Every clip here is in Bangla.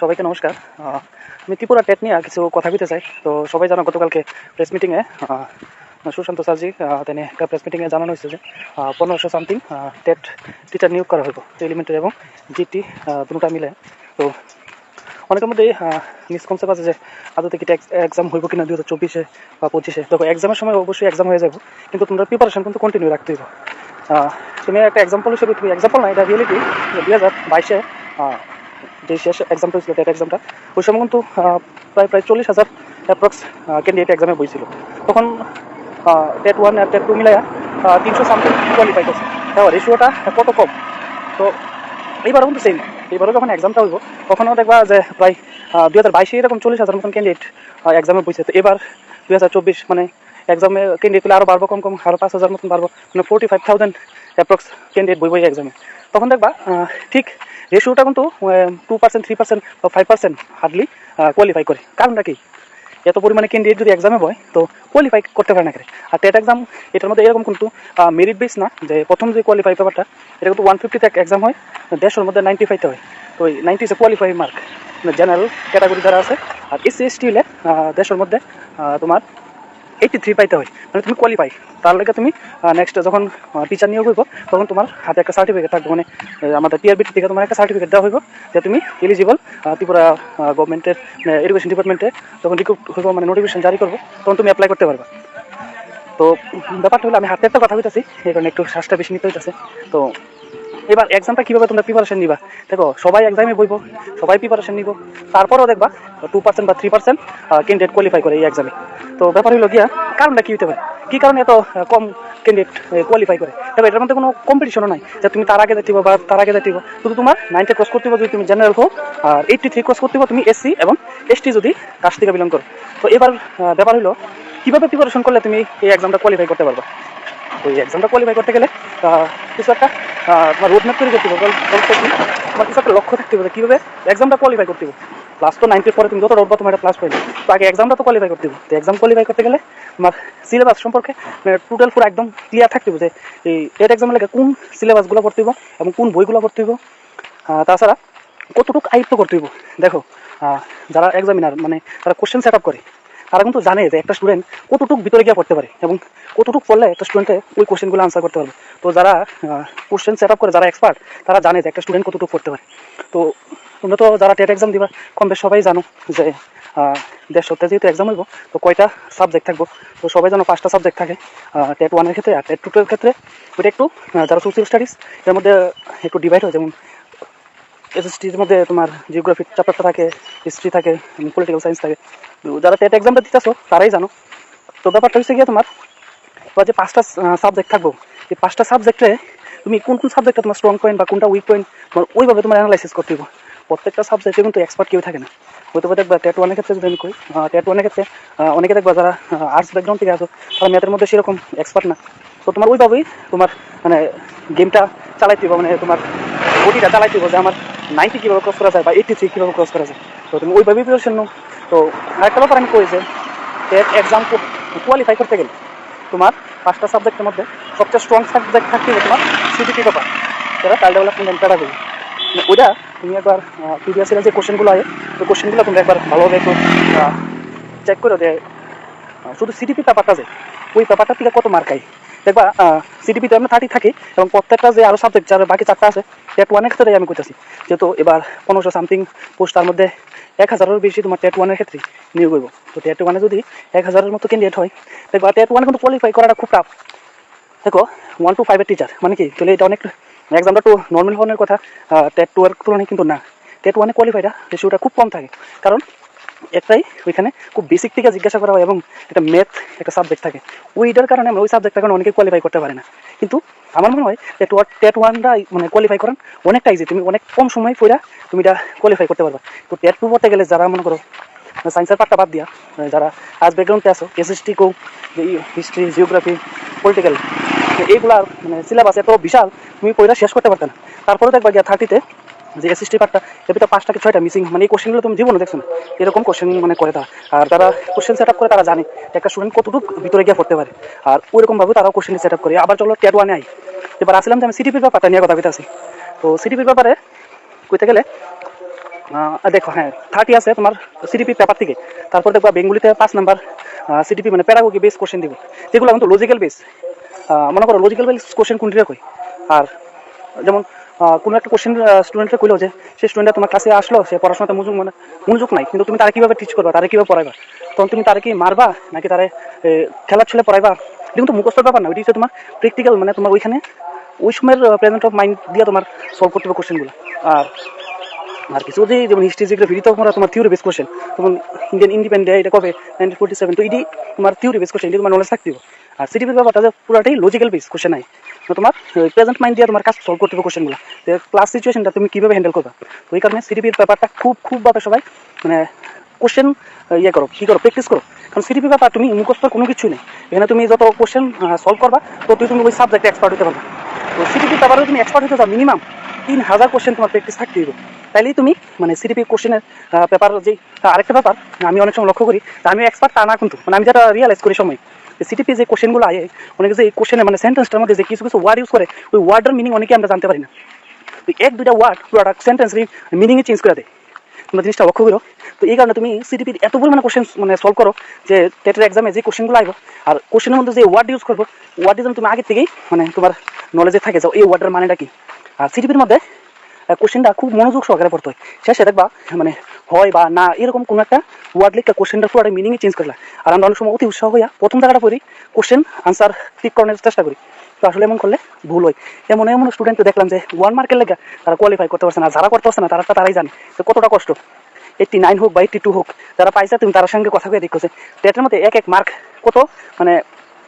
সবাইকে নমস্কার। আমি ত্রিপুরা টেট নিয়ে কিছু কথা বলতে চাই। তো সবাই জানো গতকালকে প্রেস মিটিংয়ে সুশান্ত স্যারজি তিনি একটা প্রেস মিটিংয়ে জানানো হয়েছে যে পনেরোশো সামথিং টেট টিচার নিয়োগ করা হইব এলিমেন্টারি এবং জিটি দুটা মিলে। তো অনেকের মধ্যে মিসকনসেপ্ট আছে যে আদৌ থেকে এক্সাম হইব কিনা দু হাজার চব্বিশে বা পঁচিশে। দেখো এক্সামের সময় অবশ্যই এক্সাম হয়ে যাবে কিন্তু তোমরা প্রিপারেশন কিন্তু কন্টিনিউ রাখতে হইব। তুমি একটা এক্সাম্পল হিসেবে তুমি এক্সাম্পল না, এটা রিয়েলিটি দুই হাজার বাইশে যে শেষ এক্সামটা ছিল টেট এক্সামটা ওই সময় কিন্তু প্রায় প্রায় চল্লিশ হাজার অ্যাপ্রক্স ক্যান্ডিডেট এক্সামে বইছিল তখন টেট ওয়ান আর টেট টু মিলাই তিনশো সামথিং কোয়ালিফাই করছে হ্যাঁ রেশিওটা কত কম? তো, এইবারও কিন্তু সেম এইবারও যখন এক্সামটা হইব, তখনও দেখবা যে প্রায় দুই হাজার বাইশে এরকম চল্লিশ হাজার মতন ক্যান্ডিডেট এক্সামে বইছে। তো এবার দুই হাজার চব্বিশ মানে এক্সামে ক্যান্ডিডেট আরও বাড়বো, কম কম আরও পাঁচ হাজার মতন বাড়বো। মানে forty five thousand approx candidate বই বই এক্সামে তখন দেখবা ঠিক রেশিওটা কিন্তু টু পার্সেন্ট থ্রি পার্সেন্ট বা ফাইভ পার্সেন্ট হার্ডলি কোয়ালিফাই করে। কারণটা কি? এত পরিমাণে ক্যান্ডিডেট যদি এক্সামে বয়, তো কোয়ালিফাই করতে পারে না করে আর টেট এক্সাম এটার মধ্যে এরকম কিন্তু মেরিট বেস না, যে প্রথম যে কোয়ালিফাই পেপারটা এটা কিন্তু ওয়ান ফিফটিতে এক এক্সাম হয়, দেড়শোর মধ্যে নাইনটি ফাইভতে হয়। তো ওই ninety qualify mark general category যারা আছে, আর এসসি এসটি হলে দেড়শোর মধ্যে তোমার এইটি থ্রি পাইতে হয় মানে তুমি কোয়ালিফাই তার লেগে তুমি নেক্সট যখন টিচার নিয়োগ হইব, তখন তোমার হাতে একটা সার্টিফিকেট থাকবে। মানে আমাদের টিআরবিটি থেকে তোমার একটা সার্টিফিকেট দেওয়া হইব যে তুমি এলিজিবল ত্রিপুরা গভর্নমেন্টের এডুকেশন ডিপার্টমেন্টে যখন রিক্রুট হইব মানে নোটিফিকেশন জারি করব, তখন তুমি অ্যাপ্লাই করতে পারবা। তো, ব্যাপারটা হলো আমি হাতে একটা কথা বলতেছি এই কারণে একটু শ্বাসটা বেশি নিতে হইতেছে। তো এবার এক্সামটা কীভাবে তোমরা প্রিপারেশন নিবা? দেখো, সবাই এক্সামে বইব, সবাই প্রিপারেশন নিব। তারপরেও দেখবা টু পার্সেন্ট বা থ্রি পার্সেন্ট ক্যান্ডিডেট কোয়ালিফাই করে এই এক্সামে তো ব্যাপার হলো গিয়া, কারণটা কী হতে পারে? কী কারণে এত কম ক্যান্ডিডেট কোয়ালিফাই করে? তবে এটার মধ্যে কোনো কম্পিটিশনও নাই, যে তুমি তার আগে দেখতে বা তার আগে দেখতে শুধু তোমার নাইনটি ক্রস করতে যদি তুমি জেনারেল হো আর এইটটি থ্রি ক্রস করতে তুমি এসসি এবং এসটি যদি কাস্ট থেকে বিলং করো। তো এবার ব্যাপার হলো কীভাবে প্রিপারেশন করলে তুমি এই এক্সামটা কোয়ালিফাই করতে পারবা? এই এক্সামটা কোয়ালিফাই করতে গেলে কিছু একটা তোমার রোড ম্যাপ তৈরি করতে হবে তোমার কিছু একটা লক্ষ্য থাকতে হবে, কীভাবে এক্সামটা কোয়ালিফাই করতে হবে। প্লাস তো নাইনটির পরে তুমি যত রোড তোমার একটা প্লাস পাইলে, তো আগে এক্সামটা তো কোয়ালিফাই করতে হবে। তো এক্সাম কোয়ালিফাই করতে গেলে তোমার সিলেবাস সম্পর্কে টোটাল পুরো একদম ক্লিয়ার থাকতে হবে যে এই টেট এক্সামের লাগে কোন সিলেবাসগুলো পড়তে হইব এবং কোন বইগুলো পড়তে হইব। তাছাড়া কতটুকু আয়ত্ত করতে হইব। দেখো যারা এক্সামিনার মানে তারা কোশ্চেন সেট আপ করে তারা কিন্তু জানে যে একটা স্টুডেন্ট কতটুকু ভিতরে গিয়ে পড়তে পারে এবং কতটুকু পড়লে একটা স্টুডেন্টে ওই কোশ্চেনগুলো আনসার করতে পারবে। তো যারা কোশ্চেন সেট আপ করে যারা এক্সপার্ট তারা জানে যে একটা স্টুডেন্ট কতটুকু পড়তে পারে। তো তোমরা তো যারা টেট এক্সাম দিবা কম বেশ সবাই জানো যে আহ, দেড়শোতে যেহেতু এক্সাম হইব তো কয়টা সাবজেক্ট থাকব? তো সবাই জানো পাঁচটা সাবজেক্ট থাকে টেট ওয়ানের ক্ষেত্রে আর টেট টুটের ক্ষেত্রে। ওইটা একটু যারা সোশ্যাল স্টাডিজ এর মধ্যে একটু ডিভাইড হয় যেমন এসএসটির মধ্যে তোমার জিওগ্রাফি চ্যাপ্টারটা থাকে হিস্ট্রি থাকে পলিটিক্যাল সায়েন্স থাকে। যারা টেট এক্সামটা দিতেছো তারাই জানো। তো ব্যাপারটা হচ্ছে গিয়ে তোমার তোমার যে পাঁচটা সাবজেক্ট থাকব, এই পাঁচটা সাবজেক্টে তুমি কোন কোন সাবজেক্টে তোমার স্ট্রং পয়েন্ট বা কোনটা উইক পয়েন্ট তোমার ওইভাবে তোমার অ্যানালাইসিস করতে হবে প্রত্যেকটা সাবজেক্টে কিন্তু এক্সপার্ট কেউ থাকে না। হয়তো বা দেখবা টেট ওয়ানের ক্ষেত্রে যদি আমি কই টেট ওয়ানের ক্ষেত্রে অনেকে দেখবা যারা আর্টস ব্যাকগ্রাউন্ড থেকে আসো, তারা ম্যাথের মধ্যে সেরকম এক্সপার্ট না। তো তোমার ওইভাবেই তোমার মানে গেমটা চালাইতে হবে মানে তোমার বডিটা চালাইতে হবে যে আমার নাইনটি কীভাবে ক্রস করা যায় বা এইটটি থ্রি কীভাবে ক্রস করা যায়? তো তুমি ওইভাবেই প্রিপারেশন নাও। তো আরেকটা ব্যাপার আমি কই যে এক্সাম কোয়ালিফাই করতে গেলে তোমার পাঁচটা সাবজেক্টের মধ্যে সবচেয়ে স্ট্রং সাবজেক্ট থাকতে তোমার সিটিপি পেপার যারা চাইল্ড ডেভেলপমেন্ট অ্যান্ড প্যারাগজি ওইটা তুমি একবার প্রিভিয়াস যে কোশ্চেনগুলো আছে ওই কোশ্চেনগুলো তুমি একবার ভালোভাবে একটু চেক করো যে শুধু সিটিপি পেপারটা যে, ওই পেপারটা থেকে কত মার্ক আই দেখবা সিটিপি তো এমনি থার্টি থাকে, এবং প্রত্যেকটা যে আরও সাবজেক্ট যার বাকি চারটা আছে টেট ওয়ানের ক্ষেত্রে আমি করতেছি যেহেতু এবার পনেরোশো সামথিং পোস্ট তার মধ্যে এক হাজারের বেশি তোমার টেট ওয়ানের ক্ষেত্রে নিয়োগ হইব। তো টেট ওয়ানে যদি এক হাজারের মতো ক্যান্ডিডেট হয়, দেখবা টেট ওয়ানে কিন্তু কোয়ালিফাই করাটা খুব টাফ দেখো ওয়ান টু ফাইভের টিচার মানে কি তাহলে এটা অনেক এক্সামটা টু নর্মাল হওয়ার কথা টেট টু এর তুলনায় কিন্তু না। টেট ওয়ানে কোয়ালিফাইটা রেশিওটা খুব কম থাকে। কারণ একটাই ওইখানে খুব বেসিক থেকে জিজ্ঞাসা করা হয় এবং একটা ম্যাথ একটা সাবজেক্ট থাকে। ওইটার কারণে আমরা ওই সাবজেক্টটার কারণে অনেকে কোয়ালিফাই করতে পারে না। কিন্তু আমার মনে হয় টেট ওয়ান টেট ওয়ানটা মানে কোয়ালিফাই করেন অনেকটা ইজি তুমি অনেক কম সময় পড়া তুমি এটা কোয়ালিফাই করতে পারবা। তো টেট টু পড়তে গেলে যারা মনে করো সায়েন্সের পাঠটা বাদ দিয়া যারা আজ ব্যাকগ্রাউন্ডে আসো এসএসটি কো হিস্ট্রি জিওগ্রাফি পলিটিক্যাল এইগুলার মানে সিলেবাস এত বিশাল, তুমি পড়া শেষ করতে পারতে না। তারপরে দেখবা গিয়া থার্টিতে যে এসএসটি পার্টটা এর ভিতরে পাঁচটা কি ছয়টা মিসিং মানে এই কোশ্চেনগুলো তুমি জীবনে দেখছ এরকম কোশ্চেন মানে করে তারা। আর তারা কোশ্চেন সেট আপ করে তারা জানে একটা স্টুডেন্ট কতটুকু ভিতরে গিয়ে পড়তে পারে। আর ওইরকমভাবে তারাও কোশ্চেন সেট আপ করে। আবার চলো টেট ওয়ানে আই। এবার আসলাম যে আমি সিটিপির ব্যাপারটা নিয়ে কথা বলতে আসি তো সিটিপির ব্যাপারে কইতে গেলে দেখো হ্যাঁ থার্টি আছে তোমার সিডিপি পেপার থেকে। তারপর দেখবা বেঙ্গুলিতে পাঁচ নাম্বার সিডিপি মানে প্যারাগোগি বেস কোশ্চেন দিব। যেগুলো কিন্তু লজিক্যাল বেস মনে করো লজিক্যাল বেস কোশ্চেন কোনটিরা কই আর যেমন কোনো একটা কোশ্চেন স্টুডেন্টকে কইলো যে, সেই স্টুডেন্টটা তোমার ক্লাসে আসলো, সে পড়াশোনাতে মনোযোগ মানে মনোযোগ নাই, কিন্তু তুমি তারা কীভাবে টিচ করবা, তারা কীভাবে পড়াইবা? তখন তুমি তারা কি মারবা, নাকি তারা খেলার ছেলে পড়াইবা? এটা কিন্তু মুখস্থর ব্যাপার না, ওইটি হচ্ছে তোমার প্র্যাকটিক্যাল মানে তোমার ওইখানে, ওই সময়ের প্রেজেন্ট অফ মাইন্ড দিয়ে তোমার সলভ করতে হবে কোশ্চেনগুলো আর আর কিছু যদি, যেমন হিস্ট্রি যেগুলো ভিডিও তখন তোমার থিওরি বেস কোশ্চেন যেমন ইন্ডিয়ান ইন্ডিপেন্ডেন্ট এটা কবে? নাইনটিন ফোর্টি সেভেন তো এটি তোমার থিওরি বেস কোশ্চেন এটি তোমার নলেজ থাকতে। আর সিটিপির ব্যাপারটা যে পুরোটাই লজিক্যাল বেস কোশ্চেন নাই। তো তোমার প্রেজেন্ট মাইন্ড দিয়ে তোমার কাজ সলভ করতে হবে কোশ্চেনগুলো ক্লাস সিচুয়েশনটা তুমি কীভাবে হ্যান্ডেল করবে? এই কারণে সিটিপির ব্যাপারটা খুব খুবভাবে সবাই মানে কোশ্চেন ইয়ে করো, কী করো প্র্যাকটিস করো। কারণ সিটিপি ব্যাপার তুমি মুখস্থ কোনো কিছু নেই। এখানে তুমি যত কোশ্চেন সলভ করবা তো তুই তুমি ওই সাবজেক্টে এক্সপার্ট হতে পারবা। তো সিটিপি ব্যাপারে তুমি এক্সপার্ট হতে চাও মিনিমাম তিন হাজার কোশ্চেন তোমার প্র্যাকটিস থাকতে হবে তাইলেই তুমি মানে সিটিপি কোশ্চেনের পেপার যে, আরেকটা ব্যাপার, আমি অনেক সময় লক্ষ্য করি আমি এক্সপার্ট তা না কিন্তু মানে আমি যেটা রিয়ালাইজ করি সময় সিটিপি যে কোশ্চেনগুলো আয়, অনেকে যে এই কোশ্চেনে মানে সেন্টেন্সটার মধ্যে যে কিছু কিছু ওয়ার্ড ইউজ করে, ওই ওয়ার্ডের মিনিং অনেকে আমরা জানতে পারি না। তো এক, দুইটা ওয়ার্ড পুরোটা সেন্টেন্স মিনিংয়ে চেঞ্জ করে দেয়। তোমরা জিনিসটা লক্ষ্য করো, তো এই কারণে তুমি সিটিপির এত পরিমাণে কোশ্চেন মানে সলভ করো, যে টেটের এক্সামে যে কোশ্চেনগুলো আসব আর কোশ্চেনের মধ্যে যে ওয়ার্ড ইউজ করব ওয়ার্ডটি যেন তুমি আগে থেকেই মানে তোমার নলেজে থাকে যাও এই ওয়ার্ডের মানেটা কি। আর সিটিপির মধ্যে কোশ্চেনটা খুব মনোযোগ সহকারে পড়তে হয়। শেষে দেখবা মানে হয় বা না, এরকম কোনো একটা ওয়ার্ড লিখে কোশ্চেনটা পুরোটা মিনিংয়ে চেঞ্জ করলা আর আমরা অনেক সময় অতি উৎসাহ হইয়া প্রথম জায়গাটা পড়ি কোশ্চেন আনসার ঠিক করানোর চেষ্টা করি। তো আসলে এমন করলে ভুল হয়। এমন এমন স্টুডেন্টকে দেখলাম যে ওয়ান মার্কের লেগে তারা কোয়ালিফাই করতে পারছে না, যারা করতে পারছে না, তারা তারাই জানে। যে কতটা কষ্ট? এইটটি নাইন হোক বা এইটটি টু হোক, যারা পাইছে তুমি তার সঙ্গে কথা কয়ে দেখছ টেটের মধ্যে এক এক মার্ক কত? মানে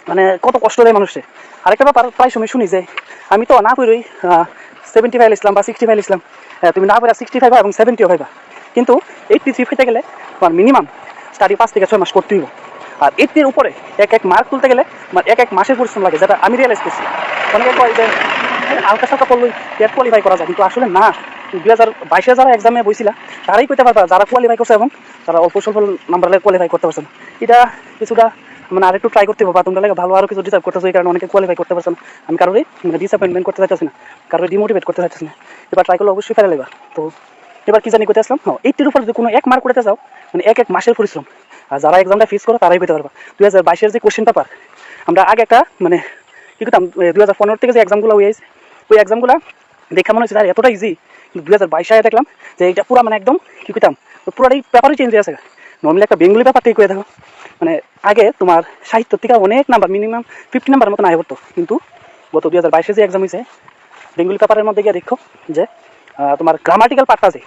মানে কত কষ্ট দেয় মানুষের আরেকটা ব্যাপার, প্রায় সময় শুনি যে, আমি তো না পড়ি সেভেন্টি ফাইভ ইসলাম বা সিক্সটি ফাইভ ইসলাম তুমি না পড়া সিক্সটি ফাইভ এবং সেভেন্টিও পাইবা। কিন্তু এইটটি থ্রি পেতে গেলে তোমার মিনিমাম স্টাডি পাঁচ থেকে ছয় মাস করতেই আর এইটির উপরে এক এক মার্ক তুলতে গেলে মানে এক এক মাসের পরিশ্রম লাগে, যেটা আমি রিয়েলাইজ করছি। অনেকে কয় যে হালকা সালকা করলেই টেট কোয়ালিফাই করা যায়? কিন্তু আসলে না। দুই হাজার বাইশে যারা এক্সামে বইছিলা, তারাই কইতে পারবা, যারা কোয়ালিফাই করছে এবং তারা অল্প স্বল্প নাম্বার কোয়ালিফাই করতে পারছে না। এটা কিছুটা মানে আরেকটু ট্রাই করতে হবে বা তোমরা লাগে ভালো আরও কিছু ডিসার্ভ করতেছো, এই কারণে অনেকে কোয়ালিফাই করতে পারছে না। আমি কারোরই মানে ডিসঅ্যাপয়েন্টমেন্ট করতে চাইতেছি না কারোর ডিমোটিভেট করতে চাইতেছি না। এবার ট্রাই করলে অবশ্যই ফেলে লাগবা তো এবার কি জানি করতে আসলাম? হ্যাঁ এইটির উপর যদি কোনো এক মার্ক করতে যাও মানে এক এক মাসের পরিশ্রম, আর যারা এক্সামটা ফিস করো, তারাই পেতে পারবা। দুই হাজার বাইশের যে কোশ্চেন পেপার আমরা আগে একটা মানে কি করতাম দুই হাজার পনেরো থেকে যে এক্সামগুলো হয়ে আছে, ওই এক্সামগুলো দেখা মনে হচ্ছে তার এতটা ইজি কিন্তু দুই হাজার বাইশে দেখলাম যে এটা পুরো মানে একদম, কি করতাম পুরাটাই পেপারই চেঞ্জ হয়ে আছে নর্মালি একটা বেঙ্গলি পেপার থেকে করে দেখো মানে আগে তোমার সাহিত্য থেকে অনেক নাম্বার মিনিমাম ফিফটি নাম্বার মতন আয় করতো কিন্তু গত দুই হাজার বাইশে যে এক্সাম হয়েছে বেঙ্গলি পেপারের মধ্যে গিয়ে দেখো যে তোমার গ্রামাটিক্যাল পার্টটা আছে।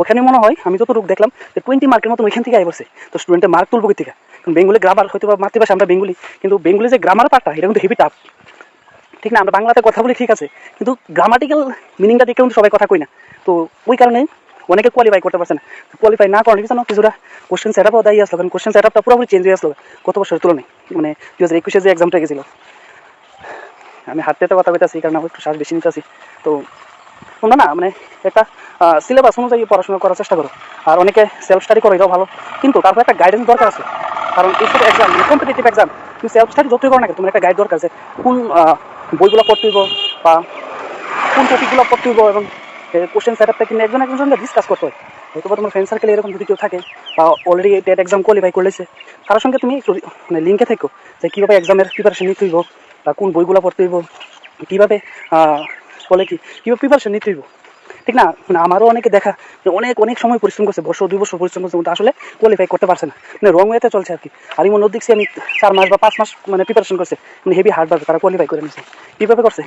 ওখানে মনে হয়, আমি যতটুকু দেখলাম, যে টোয়েন্টি মার্কের মতন ওইখান থেকে আয় বসে তো স্টুডেন্টের মার্ক তুলবো থেকে? কারণ বেঙ্গলি গ্রামার হয়তো বা মাতৃভাষা আমরা বেঙ্গলি, কিন্তু বেঙ্গলি যে গ্রামার পার্টটা এটা কিন্তু হেভি টাফ ঠিক না? আমরা বাংলাতে কথা বলি, ঠিক আছে। কিন্তু গ্রামাটিক্যাল মিনিংটা দেখে কিন্তু সবাই কথা কই না। তো ওই কারণে অনেকে কোয়ালিফাই করতে পারছে না। কোয়ালিফাই না করার কিছু না কিছুটা কোশ্চেন সেট আপও দায়ী আসলো কারণ কোশ্চেন সেট আপটা পুরোপুরি চেঞ্জ হয়ে আসলো গত বছরের তুলনায়। মানে দু হাজার একুশে যে এক্সামটা গেছিল। আমি হাঁটতে তো কথা বলতেছি, কারণ আমি একটু শ্বাস বেশি নিতেছি। তো তোমরা না মানে একটা সিলেবাস অনুযায়ী পড়াশোনা করার চেষ্টা করো। আর অনেকে সেলফ স্টাডি করো, এটাও ভালো। কিন্তু তারপর একটা গাইডেন্স দরকার আছে। কারণ এইসব এক্সাম কম্পিটিটিভ এক্সাম তুমি সেলফ স্টাডি যতই করো না তোমার একটা গাইড দরকার আছে। কোন বইগুলো পড়তে হইব বা কোন টপিকগুলো পড়তে হইব এবং কোশ্চেন সেট আপটা কিনে একজন একজনের সঙ্গে ডিসকাস করতে হয়। হয়তো বা তোমার ফ্রেন্ড সার্কেলে এরকম যদি কেউ থাকে, বা অলরেডি টেট এক্সাম কোয়ালিফাই করলেছে তার সঙ্গে তুমি মানে লিঙ্কে থেকো, যে কীভাবে এক্সামের প্রিপারেশন নিতে হইব, বা কোন বইগুলো পড়তে হইব, কীভাবে বলে কি, কীভাবে প্রিপারেশন নিতে হইব। ঠিক না? মানে আমারও অনেকে দেখা অনেক অনেক সময় পরিশ্রম করছে, বছর, দুই বছর পরিশ্রম করছে, কিন্তু আসলে কোয়ালিফাই করতে পারছে না। মানে রং ওয়েতে চলছে আর কি। আর ইমন দেখছি আমি চার মাস বা পাঁচ মাস মানে প্রিপারেশন করছে মানে হেভি হার্ড ভাবে তারা কোয়ালিফাই করে নিছে। কীভাবে করছে?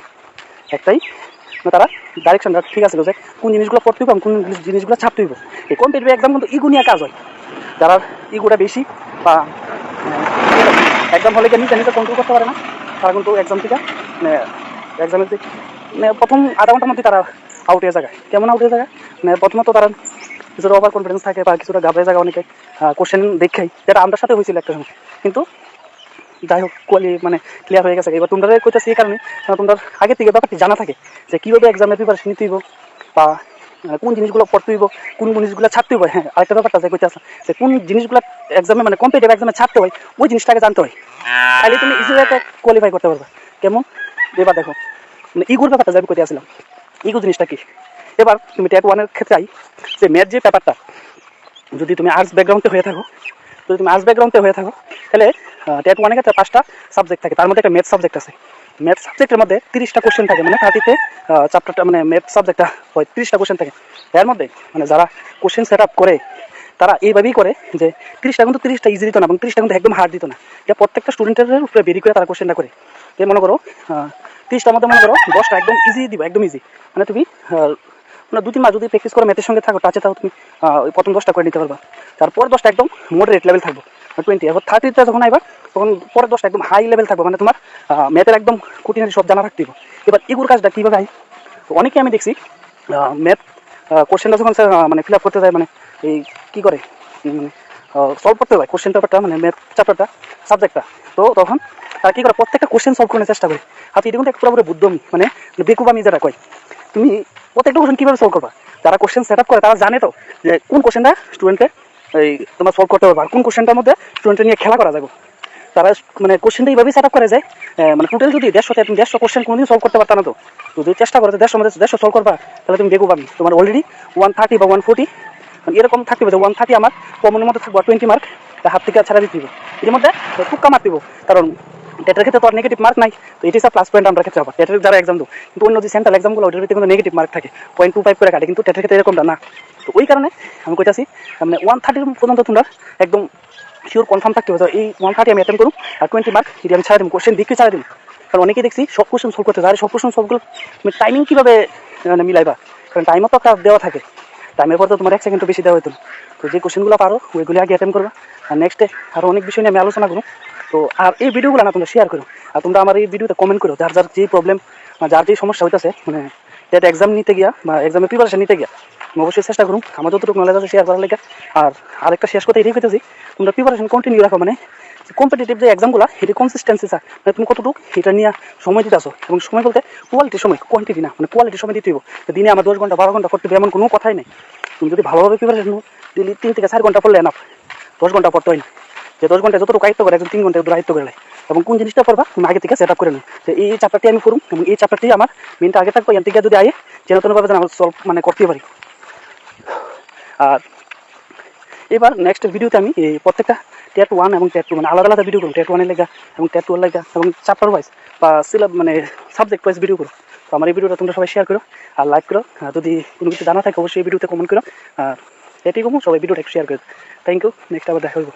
একটাই তারা? ডাইরেকশনটা ঠিক আছে যে কোন জিনিসগুলো পড়তে হইব, কোন জিনিসগুলো ছাপতে হইব। এই কম্পিটিটিভ এক্সাম কিন্তু ইগু নিয়ে কাজ হয়। যারা ইগুটা বেশি বা এক্সাম হলে গিয়ে নিজে নিজে কন্ট্রোল করতে পারে না, তারা কিন্তু এক্সাম থেকে মানে মানে প্রথম আধা ঘণ্টার মধ্যে তারা আউট হয়ে জায়গায় কেমন আউট হয়ে মানে প্রথমত তারা কিছুটা ওভার কনফিডেন্স থাকে বা কিছুটা গাবড়ে জায়গা অনেকে কোশ্চেন দেখেই, যেটা আমার সাথে হয়েছিল একটা সময়। কিন্তু যাই হোক কোয়ালি মানে ক্লিয়ার হয়ে গেছে। এবার তোমরা কইতেছি এই কারণে কারণ তোমরা আগে থেকে ব্যাপারটি জানা থাকে যে কীভাবে এক্সামের প্রিপারেশন নিতে হইব, বা কোন জিনিসগুলো পড়তে হইব, কোন জিনিসগুলো ছাড়তে হইব। হ্যাঁ আরেকটা ব্যাপারটা যে কইতে যে কোন জিনিসগুলো এক্সামে মানে কম্পিটিভ এক্সামে ছাড়তে হয়, ওই জিনিসটাকে জানতে হয়। তাহলে তুমি ইজিলি একটা কোয়ালিফাই করতে পারবে। কেমন? এবার দেখো মানে ইগুর ব্যাপারটা যাই কইতে আসলাম ইগু জিনিসটা কি? এবার তুমি টেট ওয়ানের ক্ষেত্রে আই, যে ম্যাথ যে পেপারটা যদি তুমি আর্টস ব্যাকগ্রাউন্ডে হয়ে থাকো, যদি তুমি আর্টস ব্যাকগ্রাউন্ডে হয়ে থাকো, তাহলে টেট ওয়ানের ক্ষেত্রে পাঁচটা সাবজেক্ট থাকে। তার মধ্যে একটা ম্যাথ সাবজেক্ট আছে। ম্যাথ সাবজেক্টের মধ্যে তিরিশটা কোশ্চেন থাকে। মানে থার্টিতে চ্যাপ্টারটা মানে ম্যাথ সাবজেক্টটা হয়, তিরিশটা কোশ্চেন থাকে। এর মধ্যে মানে যারা কোশ্চেন সেট আপ করে, তারা এইভাবেই করে যে তিরিশটা কিন্তু তিরিশটা ইজি দিত না এবং তিরিশটা কিন্তু একদম হার্ড দিত না। এটা প্রত্যেকটা স্টুডেন্টের উপরে বেরি করে তারা কোশ্চেনটা করে। যে মনে করো তিরিশটার মধ্যে মনে করো, দশটা একদম ইজি দিব, একদম ইজি মানে তুমি মানে দু তিন মাস যদি প্র্যাকটিস করে ম্যাথের সঙ্গে থাকো টাচে থাকো, তুমি প্রথম দশটা করে নিতে পারবা। তারপর দশটা একদম মডারেট লেভেল থাকব টোয়েন্টি এবার থার্টিতে যখন আইবা, তখন পরের দশটা একদম হাই লেভেল থাকব মানে তোমার ম্যাথের একদম খুঁটিনাটি সব জানা রাখতে এবার এগুর কাজটা কীভাবে হয় তো অনেকে আমি দেখছি ম্যাথ কোশ্চেনটা যখন মানে ফিল আপ করতে যায় মানে এই কী করে? মানে সলভ করতে যায় কোশ্চেন পেপারটা মানে ম্যাথ চ্যাপ্টারটা সাবজেক্টটা তো তখন তারা কী করে, প্রত্যেকটা কোশ্চেন সলভ করার চেষ্টা করে। হাতে, এটা কিন্তু এক পুরোপুরি বুদ্ধমি মানে বেকুবামি যেটা কয়। তুমি প্রত্যেকটা কোশ্চেন কীভাবে সলভ করবা? যারা কোশ্চেন সেট আপ করে, তারা জানে তো যে কোন কোশ্চেনটা স্টুডেন্টকে এই তোমার সলভ করতে পারবে, কোন কোশ্চেনটার মধ্যে স্টুডেন্টের নিয়ে খেলা করা যাবে। তারা মানে কোশ্চেনটা এইভাবেই সেট আপ করে যায় মানে টোটাল যদি দেড়শোতে তুমি দেড়শো কোশ্চেন কোনোদিন সলভ করতে পারতা না তো। যদি চেষ্টা করো দেড়শো মধ্যে দেড়শো সলভ করবা, তাহলে তুমি দেখো পাবি। তোমার অলরেডি ওয়ান থার্টি বা ওয়ান ফোর্টি এরকম থাকতে হবে ওয়ান থার্টি আমার কমনের মধ্যে থাকব টোয়েন্টি মার্ক হাত থেকে ছাড়া দিতে হবে এর মধ্যে মার্ক দিব কারণ টেটের ক্ষেত্রে তো আর নেগেটিভ মার্ক নাই। তো এটি স্যার প্লাস পয়েন্ট আমরা ক্ষেত্রে আবার। টেটের যারা এক্সাম দেবো, কিন্তু অন্য যে সেন্ট্রাল এক্সামগুলো ওটার ভিতরে কিন্তু নেগেটিভ মার্ক থাকে। পয়েন্ট টু ফাইভ করে কাটে, কিন্তু টেটের ক্ষেত্রে এরকমটা না। তো ওই কারণে আমি কইতাছি মানে ওয়ান থার্টির পর্যন্ত তোমরা একদম শিওর কনফার্ম থাকতে হবে এই ওয়ান থার্টি আমি অ্যাটেম্প করুন আর টোয়েন্টি মার্ক এটি আমি ছাড়া দিই কোশ্চেন দিকে ছাড়া দিই কারণ অনেকেই দেখছি সব কোশ্চেন সলভ করতে যায় সব কোশ্চেন তুমি টাইমিং কীভাবে মানে মিলাইবা? কারণ টাইমও তো একটা দেওয়া থাকে। টাইমের পর তো তোমার এক সেকেন্ডও বেশি দেওয়া হতো তো যে কোশ্চেনগুলো পারো, ওইগুলি আগে অ্যাটেম্প করবা। আর নেক্সটে আরও অনেক বিষয় নিয়ে আমি আলোচনা করব তো আর এই ভিডিওগুলো না তোমরা শেয়ার করো। আর তোমরা আমার এই ভিডিওতে কমেন্ট করো, যার যার যেই প্রবলেম যার যেই সমস্যা হইতেছে মানে যেটা এক্সাম নিতে গিয়া, বা এক্সামের প্রিপারেশন নিতে গিয়া, আমি অবশ্যই চেষ্টা করুন আমার যতটুকু নলেজ আছে শেয়ার করার লেগে। আর আরেকটা শেষ কথা এটাই পেতেছি তোমরা প্রিপারেশন কন্টিনিউ রাখো মানে কম্পিটিটিভ যে এক্সামগুলো এটা কনসিস্টেন্সি স্যার মানে তুমি কতটুকু এটা নিয়ে সময় দিতে আসো এবং সময় বলতে কোয়ালিটি সময় কোয়ান্টিটি না মানে কোয়ালিটি সময় দিতে হইব। দিনে আমার দশ ঘণ্টা, বারো ঘণ্টা করতে হবে, এমন কোনো কথাই নেই। তুমি যদি ভালোভাবে প্রিপারেশন ডেলি তিন থেকে চার ঘণ্টা পড়লে এনাফ দশ ঘণ্টা পড়তে হয় না। যে দশ ঘন্টায় যতটুকু আয়ত্ত করে, একজন তিন ঘন্টায় আয়ত্ত করে নেয়। এবং কোন জিনিসটা পড়বা তুমি আগে থেকে সেট আপ করে নিই যে এই চ্যাপ্টারটি আমি করুম, এবং এই চ্যাপ্টারটি আমার মেনটা আগে থাকব এর থেকে যদি আয়ে যেন তেনভাবে যেন সলভ মানে করতে পারি। আর এবার নেক্সট ভিডিওতে আমি এই প্রত্যেকটা টেট ওয়ান এবং টেট টু মানে আলাদা আলাদা ভিডিও করুন টেট ওয়ানের লেগা এবং টেট টুয়ের লেগা এবং চ্যাপ্টার ওয়াইজ বা সিলেব মানে সাবজেক্ট ওয়াইজ ভিডিও করো তো আমার এই ভিডিওটা তোমরা সবাই শেয়ার করো আর লাইক করো। যদি কোনো কিছু জানা থাকে, অবশ্যই এই ভিডিওতে কমেন্ট করো। আর এটাই কমু সবাই ভিডিওটা একটু শেয়ার করো থ্যাংক ইউ নেক্সট আবার দেখা হইব।